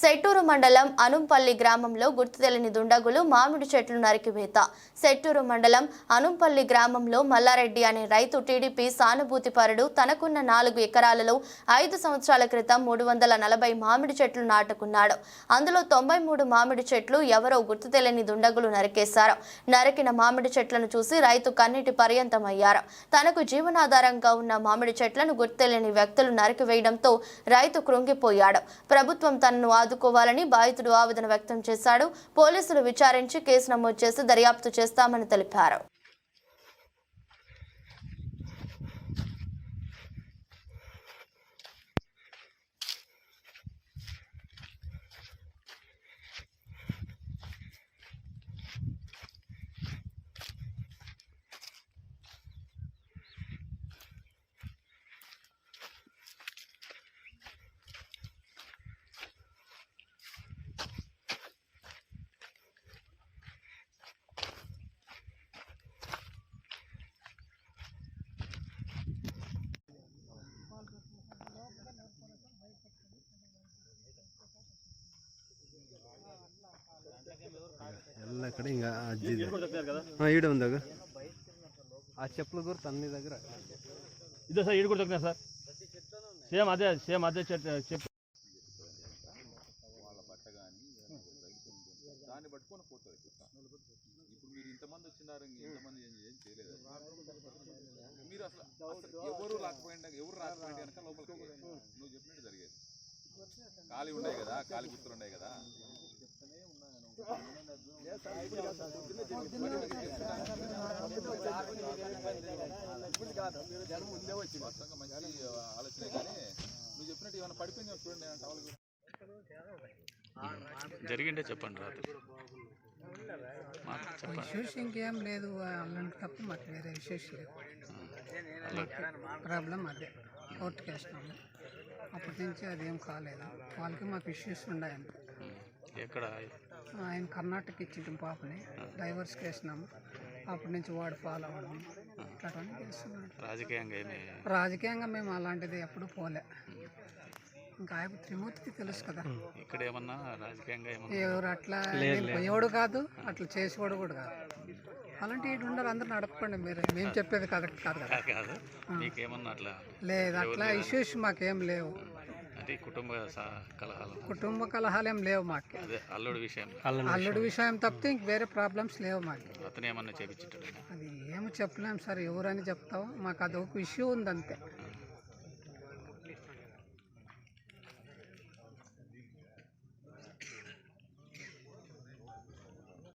సెట్టూరు మండలం అనుంపల్లి గ్రామంలో గుర్తు తెలియని దుండగులు మామిడి చెట్లు నరికివేత సెట్టూరు మండలం అనుంపల్లి గ్రామంలో మల్లారెడ్డి అనే రైతు టీడీపీ సానుభూతిపరుడు తనకున్న నాలుగు ఎకరాలలో ఐదు సంవత్సరాల క్రితం మూడు వందల నలభై మామిడి చెట్లు నాటుకున్నాడు. అందులో తొంభై మూడు మామిడి చెట్లు ఎవరో గుర్తు తెలియని దుండగులు నరికేశారు. నరికిన మామిడి చెట్లను చూసి రైతు కన్నీటి పర్యంతమయ్యారు. తనకు జీవనాధారంగా ఉన్న మామిడి చెట్లను గుర్తు తెలియని వ్యక్తులు నరికివేయడంతో రైతు కృంగిపోయాడు. ప్రభుత్వం తనను ఆదుకోవాలని బాధితుడు ఆవేదన వ్యక్తం చేశాడు. పోలీసులు విచారించి కేసు నమోదు చేసి దర్యాప్తు చేస్తామని తెలిపారు. ಎಲ್ಲ ಕಡೆ ಹಿಂಗ ಅಜ್ಜಿದೆ ಹಾಂ ಈಡ ಒಂದಾಗ ఆ చెప్పులు గుర్తు అన్ని దగ్గర ఇదే సార్ ఈడు కూడా దొరికినా సార్ సేమ్ అదే సేమ్ అదే చెట్టు చెప్పు దాన్ని పట్టుకొని పోతుంది ఇప్పుడు మీరు ఇంతమంది వచ్చినారు ఇంక ఇంతమంది ఏం ఏం చేయలేదు మీరు అసలు అసలు ఎవరు రాకపోయిండ ఎవరు రాకపోయింది కనుక లోపలికి నువ్వు చెప్పినట్టు జరిగేది ఖాళీ ఉన్నాయి కదా ఖాళీ గుర్తులు ఉన్నాయి కదా వాస్తవంగా మంచి ఆలోచనే కానీ నువ్వు చెప్పినట్టు ఏమైనా పడిపోయింది చూడండి ఆ టవల్ కూడా. జరిగింటే చెప్పండి రాత్రి విశేషం ఇంకేం లేదు. అలాంటి తప్ప మాకు వేరే విశేషం లేదు ప్రాబ్లం అదే. కోర్టుకి వేసినాము అప్పటి నుంచి అదేం కాలేదు. వాళ్ళకి మాకు ఇష్యూస్ ఉన్నాయంట. ఎక్కడ? ఆయన కర్ణాటక ఇచ్చిన పాపని డైవర్స్కి వేసినాము అప్పటి నుంచి వాడు ఫాలో అవ్వడం చేస్తున్నాడు. రాజకీయంగా ఏమి? రాజకీయంగా మేము అలాంటిది ఎప్పుడు పోలే. ఇంకా ఆయన త్రిమూర్తికి తెలుసు కదా. ఇక్కడ ఏమన్నా రాజకీయంగా ఏమన్నా? ఎవరు అట్లా నేను పోయేవాడు కాదు అట్లా చేసేవాడు కూడా కాదు. అలాంటి ఇటు ఉండరు అందరూ నడపండి మీరు. మేము చెప్పేది కరెక్ట్ కాదు కదా. లేదు అట్లా ఇష్యూస్ మాకేం లేవు. అంటే కుటుంబ కలహాలు. కుటుంబ కలహాలు ఏం లేవు మాకు. అదే అల్లుడి విషయం. అల్లుడి విషయం. తప్పితే ఇంక వేరే ప్రాబ్లమ్స్ లేవు మాకు. అతను ఏమన్నా చేపించుంటాడు? అది ఏమి చెప్పలేం సార్ ఎవరని చెప్తావు మాకు అదొక ఇష్యూ ఉంది అంతే